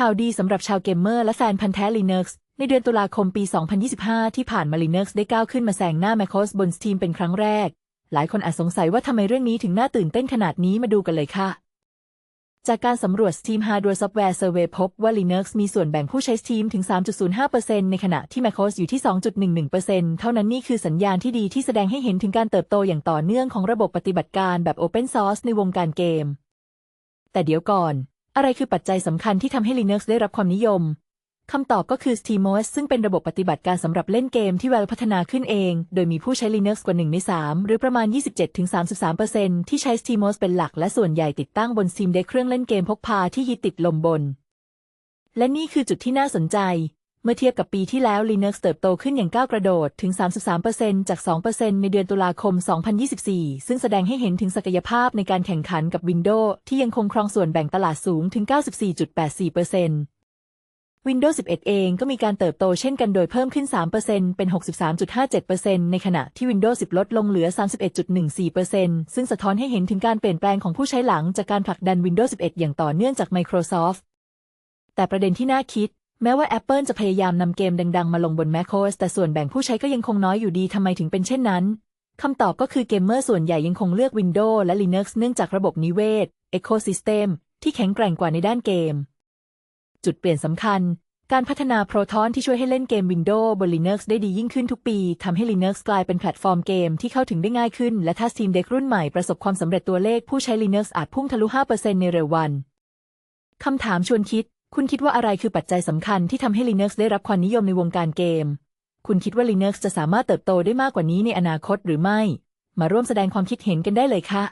ข่าวดีสำหรับชาวเกมเมอร์และแฟนพันธ์แท้ Linux ในเดือนตุลาคมปี 2025 ที่ผ่านมา Linux ได้ก้าวขึ้นมาแซงหน้า macOS บน Steam เป็นครั้งแรก หลายคนอาจสงสัยว่าทำไมเรื่องนี้ถึงน่าตื่นเต้นขนาดนี้มาดูกันเลยค่ะ จากการสำรวจ Steam Hardware Software Survey พบว่า Linux มีส่วนแบ่งผู้ใช้ Steam ถึง 3.05%ในขณะที่ macOS อยู่ที่ 2.11%เท่านั้นนี่คือสัญญาณที่ดีที่แสดงให้เห็นถึงการเติบโตอย่างต่อเนื่องของระบบปฏิบัติการแบบ Open Source ในวงการเกม แต่เดี๋ยวก่อน อะไรคือปัจจัยสำคัญที่ทำให้ Linux ได้รับความนิยม คำตอบก็คือ SteamOS ซึ่งเป็นระบบปฏิบัติการสำหรับเล่นเกมที่ Valve พัฒนาขึ้นเอง โดยมีผู้ใช้ Linux กว่า 1 ใน 3 หรือประมาณ 27-33%ที่ใช้ SteamOS เป็นหลัก และส่วนใหญ่ติดตั้งบน Steam Deck เครื่องเล่นเกมพกพาที่ยึดติดลมบน และนี่คือจุดที่น่าสนใจ เมื่อเทียบกับปีที่แล้ว Linux เติบโตขึ้นอย่างก้าวกระโดดถึง 33%จาก 2%ในเดือนตุลาคม 2024 ซึ่งแสดงให้เห็นถึงศักยภาพในการแข่งขันกับ Windows ที่ยังคงครองส่วนแบ่งตลาดสูงถึง 94.84% Windows 11 เองก็มีการเติบโตเช่นกันโดยเพิ่มขึ้น 3%เป็น 63.57%ในขณะที่ Windows 10 ลดลงเหลือ 31.14%ซึ่งสะท้อนให้เห็นถึงการเปลี่ยนแปลงของผู้ใช้หลังจากการผลักดัน Windows 11 อย่างต่อเนื่องจาก Microsoft แต่ประเด็นที่น่าคิด แม้ว่า Apple จะพยายามนำเกมดัง ๆ มาลงบน macOS แต่ส่วนแบ่งผู้ใช้ก็ยังคงน้อยอยู่ดีทำไมถึงเป็นเช่นนั้นคำตอบก็คือเกมเมอร์ส่วนใหญ่ยังคงเลือก Windows และ Linux เนื่องจากระบบนิเวศ Ecosystem ที่แข็งแกร่งกว่าในด้านเกม จุดเปลี่ยนสำคัญ การพัฒนา Proton ที่ช่วยให้เล่นเกม Windows บน Linux ได้ดียิ่งขึ้นทุกปีทำให้ Linux กลายเป็นแพลตฟอร์มเกมที่เข้าถึงได้ง่ายขึ้น และถ้า Steam Deck รุ่นใหม่ประสบความสำเร็จตัวเลขผู้ใช้ Linux อาจพุ่งทะลุ 5%ในเร็ววันคำถามชวนคิด คุณคิดว่าอะไรคือปัจจัยสำคัญที่ทำให้ Linux ได้รับความนิยมในวงการเกม คุณคิดว่า Linux จะสามารถเติบโตได้มากกว่านี้ในอนาคตหรือไม่ มาร่วมแสดงความคิดเห็นกันได้เลยค่ะ